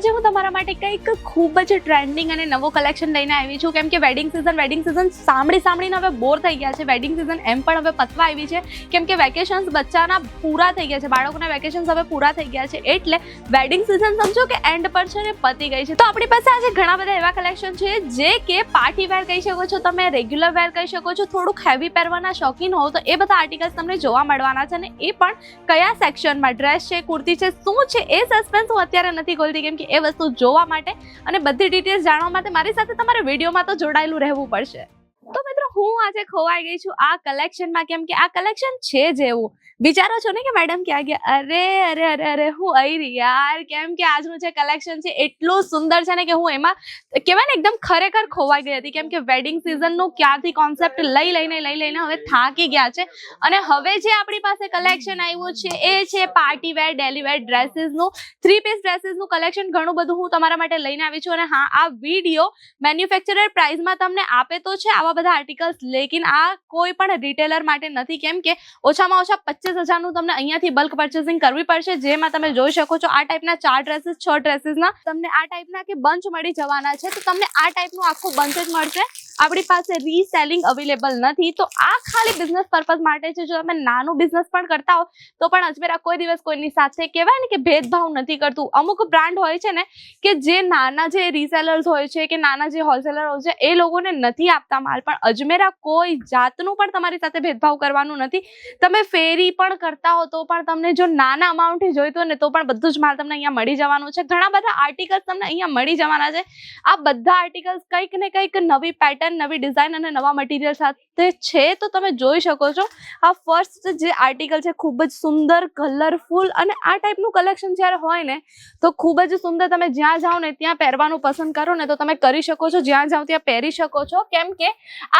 આજે હું તમારા માટે કંઈક ખૂબ જ ટ્રેન્ડિંગ અને નવો કલેક્શન લઈને આવી છું. કેમ કે વેડિંગ સિઝન વેડિંગ સિઝન સાંભળી સાંભળીને હવે બોર થઈ ગયા છે. વેડિંગ સિઝન એમ પણ હવે પતવા આવી છે. કેમ કે વેકેશન્સ બચ્ચાના પૂરા થઈ ગયા છે. બાળકોના વેકેશન્સ હવે પૂરા થઈ ગયા છે. એટલે વેડિંગ સિઝન સમજો કે એન્ડ પર છે ને પતી ગઈ છે. તો આપણી પાસે આજે ઘણા બધા એવા કલેક્શન છે જે કે પાર્ટી વેર કહી શકો છો તમે રેગ્યુલર વેર કહી શકો છો. થોડુંક હેવી પહેરવાના શોખીન હોવ તો એ બધા આર્ટિકલ્સ તમને જોવા મળવાના છે અને એ પણ કયા સેક્શનમાં ડ્રેસ છે, કુર્તી છે, શું છે, એ સસ્પેન્સ હું અત્યારે નથી ખોલતી. કેમ કે એ વસ્તુ જોવા માટે અને બધી ડિટેલ્સ જાણવા માટે મારી સાથે તમારે વિડીયોમાં તો જોડાયેલું રહેવું પડશે. તો મિત્રો, હું આજે ખોવાઈ ગઈ છું આ કલેક્શનમાં કેમ કે આ કલેક્શન છે જેવું વિચારો છો ને કે મેડમ ક્યાં ગયા? અરે અરે અરે અરે, હું આવી યાર. કેમ કે આજનું જે કલેક્શન છે, એટલું સુંદર છે ને કે હું એમાં, કહેવાય ને, એકદમ ખરેખર ખોવાઈ ગઈ હતી. કેમ કે વેડિંગ સિઝનનું ક્યાંથી કોન્સેપ્ટ લઈ, લઈને લઈ, લઈને હવે થાકી ગયા છે. અને હવે જે આપણી પાસે કલેક્શન આવ્યું છે, એ છે પાર્ટી વેર ડેલી વેર ડ્રેસીસનું થ્રી પીસ ડ્રેસીસનું કલેક્શન ઘણું બધું હું તમારા માટે લઈને આવી છું. અને હા, આ વીડિયો મેન્યુફેક્ચરર પ્રાઇઝમાં તમને આપે તો છે. આવા બધા આર્ટિકલ્સ લેકિન આ કોઈ પણ રિટેલર માટે નથી. કેમ કે ઓછામાં ઓછા પચીસ હજારનું તમને અહીંયાથી બલ્ક પર્ચેસિંગ કરવી પડશે. જેમાં તમે જોઈ શકો છો આ ટાઈપના ચાર ડ્રેસીસ છ ડ્રેસીસના તમને આ ટાઈપના કે બંચ મળી જવાના છે. તો તમને આ ટાઈપનું આખું બંચ જ મળશે. આપણી પાસે રીસેલિંગ અવેલેબલ નથી, તો આ ખાલી બિઝનેસ પર્પઝ માટે છે. જો તમે નાનું બિઝનેસ પણ કરતા હો, તો પણ અજમેરા કોઈ દિવસ કોઈની સાથે કહેવાય ને કે ભેદભાવ નથી કરતું. અમુક બ્રાન્ડ હોય છે ને કે જે નાના જે રીસેલર્સ હોય છે કે નાના જે હોલસેલર હોય છે, એ લોકોને નથી આપતા માલ. પણ અજમેરા કોઈ જાતનું પણ તમારી સાથે ભેદભાવ કરવાનું નથી. તમે ફેરી પણ કરતા હો, તો પણ તમને જો નાના અમાઉન્ટથી જોઈતો ને, તો પણ બધું જ માલ તમને અહીંયા મળી જવાનું છે. ઘણા બધા આર્ટિકલ્સ તમને અહીંયા મળી જવાના છે. આ બધા આર્ટિકલ્સ કંઈક ને કંઈક નવી પેટર્ન નવી ડિઝાઇન અને નવા મટીરિયલ સાથે છે તો તમે જોઈ શકો છો. આ ફર્સ્ટ જે આર્ટિકલ છે ખૂબ જ સુંદર કલરફુલ અને આ ટાઈપનું કલેક્શન જ્યારે હોય ને, તો ખૂબ જ સુંદર તમે જ્યાં જાઓ ને ત્યાં પહેરવાનું પસંદ કરો ને તો તમે કરી શકો છો. જ્યાં જાઓ ત્યાં પહેરી શકો છો. કેમ કે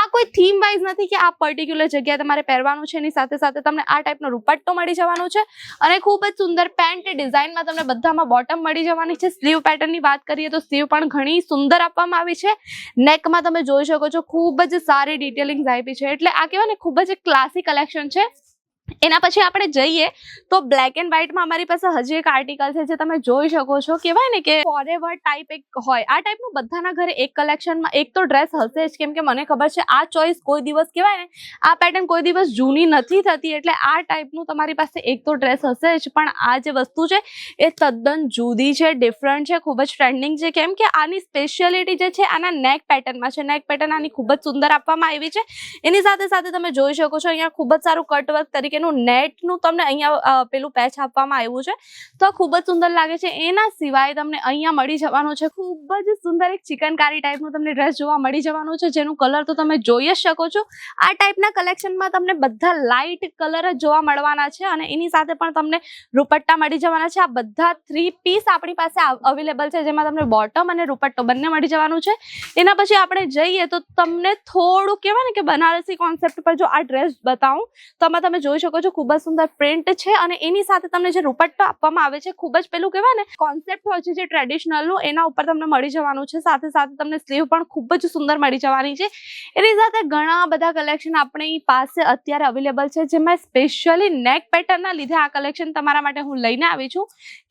આ કોઈ થીમ વાઇઝ નથી કે આ પર્ટિક્યુલર જગ્યાએ તમારે પહેરવાનું છે. એની સાથે સાથે તમને આ ટાઈપનો રૂપટ્ટો મળી જવાનો છે અને ખૂબ જ સુંદર પેન્ટ ડિઝાઇનમાં તમને બધામાં બોટમ મળી જવાની છે. સ્લીવ પેટર્નની વાત કરીએ તો સ્લીવ પણ ઘણી સુંદર આપવામાં આવી છે. નેકમાં તમે જોઈ શકો છો. ખૂબ જ સારી ડિટેલિંગ આપી છે. એટલે આ કહેવાય ને, ખૂબ જ ક્લાસી કલેક્શન છે. એના પછી આપણે જઈએ તો બ્લેક એન્ડ વ્હાઇટમાં અમારી પાસે હજી એક આર્ટિકલ છે જે તમે જોઈ શકો છો. કહેવાય ને કે ફોરેવર ટાઈપ એક હોય. આ ટાઈપનું બધાના ઘરે એક કલેક્શનમાં એક તો ડ્રેસ હશે જ. કેમ કે મને ખબર છે આ ચોઈસ કોઈ દિવસ કહેવાય ને, આ પેટર્ન કોઈ દિવસ જૂની નથી થતી. એટલે આ ટાઈપનું તમારી પાસે એક તો ડ્રેસ હશે જ. પણ આ જે વસ્તુ છે એ તદ્દન જુદી છે ડિફરન્ટ છે, ખૂબ જ ટ્રેન્ડિંગ છે. કેમ કે આની સ્પેશિયાલિટી જે છે આના નેક પેટર્નમાં છે. નેક પેટર્ન આની ખૂબ જ સુંદર આપવામાં આવી છે. એની સાથે સાથે તમે જોઈ શકો છો અહીંયા ખૂબ જ સારું કટવર્ક તરીકેનું નેટનું તમને અહીંયા પેલું પેચ આપવામાં આવ્યું છે. તો ખૂબ જ સુંદર લાગે છે. એના સિવાય તમને અહીંયા મળી જવાનું છે. ખૂબ જ સુંદર એક ચિકનકારી ટાઈપનું તમને ડ્રેસ જોવા મળી જવાનું છે. જેનું કલર તો તમે જોઈ જ શકો છો. આ ટાઈપના કલેક્શનમાં તમને બધા લાઇટ કલર જ જોવા મળવાના છે અને એની સાથે પણ તમને રૂપટ્ટા મળી જવાના છે. આ બધા થ્રી પીસ આપણી પાસે અવેલેબલ છે. જેમાં તમને બોટમ અને રૂપટ્ટો બંને મળી જવાનું છે. એના પછી આપણે જઈએ તો તમને થોડું કહેવાય ને કે બનારસી કોન્સેપ્ટ પર જો આ ડ્રેસ બતાવું, તો આમાં તમે જોઈ શકો છો. ખૂબ જ સુંદર પ્રિન્ટ છે અને એની સાથે તમને જે રૂપટ્ટો આપવામાં આવે છે, ખૂબ જ પેલું કહેવાય ને કોન્સેપ્ટ હોય છે જે ટ્રેડિશનલનું એના ઉપર તમને મળી જવાનું છે. સાથે સાથે તમને સ્લીવ પણ ખૂબ જ સુંદર મળી જવાની છે. એની સાથે ઘણા બધા કલેક્શન આપણી પાસે અત્યારે અવેલેબલ છે. જેમાં સ્પેશિયલી નેક પેટર્નના લીધે આ કલેક્શન તમારા માટે હું લઈને આવી છું.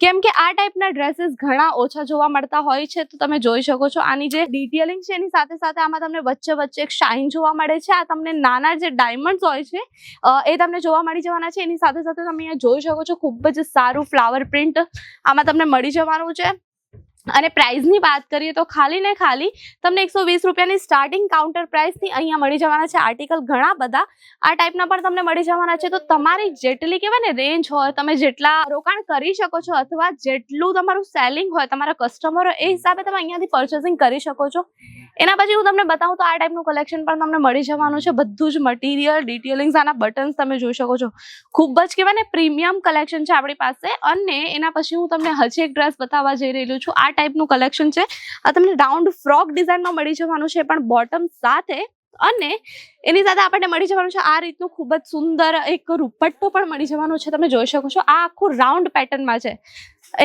કેમ કે આ ટાઈપના ડ્રેસીસ ઘણા ઓછા જોવા મળતા હોય છે. તો તમે જોઈ શકો છો. આની જે ડિટેલિંગ છે, એની સાથે સાથે આમાં તમને વચ્ચે વચ્ચે એક શાઇન જોવા મળે છે. આ તમને નાના જે ડાયમંડ્સ હોય છે એ તમને જોવા મળી જવાના છે. એની સાથે સાથે તમે અહીંયા જોઈ શકો છો, ખૂબ જ સારું ફ્લાવર પ્રિન્ટ આમાં તમને મળી જવાનું છે. અને પ્રાઇઝની વાત કરીએ તો ખાલી ને ખાલી તમને એકસો વીસ રૂપિયાની સ્ટાર્ટિંગ કાઉન્ટર પ્રાઇસથી અહીંયા મળી જવાના છે આર્ટિકલ ઘણા બધા. આ ટાઈપના પણ તમને મળી જવાના છે. તો તમારી જેટલી કહેવાય ને રેન્જ હોય, તમે જેટલા રોકાણ કરી શકો છો અથવા જેટલું તમારું સેલિંગ હોય, તમારા કસ્ટમર એ હિસાબે તમે અહીંયાથી પરચેસિંગ કરી શકો છો. એના પછી હું તમને બતાવું તો આ ટાઈપનું કલેક્શન પણ તમને મળી જવાનું છે. બધું જ મટીરિયલ ડિટેલિંગ્સ આના બટન્સ તમે જોઈ શકો છો. ખૂબ જ કહેવાય ને પ્રીમિયમ કલેક્શન છે આપણી પાસે. અને એના પછી હું તમને હજી એક ડ્રેસ બતાવવા જઈ રહેલું છું. આ ટાઈપનું કલેક્શન છે. આ તમને રાઉન્ડ ફ્રોક ડિઝાઇનમાં મળી જવાનું છે, પણ બોટમ સાથે અને એની સાથે આપણને મળી જવાનું છે, આ રીતનું ખૂબ જ સુંદર એક રૂપટ્ટો પણ મળી જવાનો છે, તમે જોઈ શકો છો. આ આખું રાઉન્ડ પેટર્નમાં છે.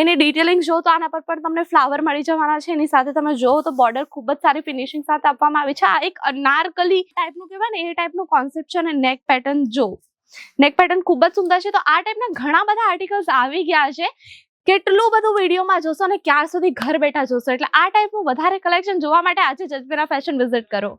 એની ડિટેલિંગ જો તો આના પર પણ તમને ફ્લાવર મળી જવાના છે, એની સાથે તમે જોવો તો બોર્ડર ખૂબ જ સારી ફિનિશિંગ સાથે આપવામાં આવી છે. આ એક અનારકલી ટાઈપનું કહેવાય ને, એ ટાઈપનું કોન્સેપ્ટ છે અને નેક પેટર્ન જો. નેક પેટર્ન ખૂબ જ સુંદર છે. તો આ ટાઈપના ઘણા બધા આર્ટિકલ્સ આવી ગયા છે. કેટલું બધું વિડીયોમાં જોશો અને ક્યાર સુધી ઘર બેઠા જોશો? એટલે આ ટાઈપનું વધારે કલેક્શન જોવા માટે આજે જજમેરા ફેશન વિઝિટ કરો.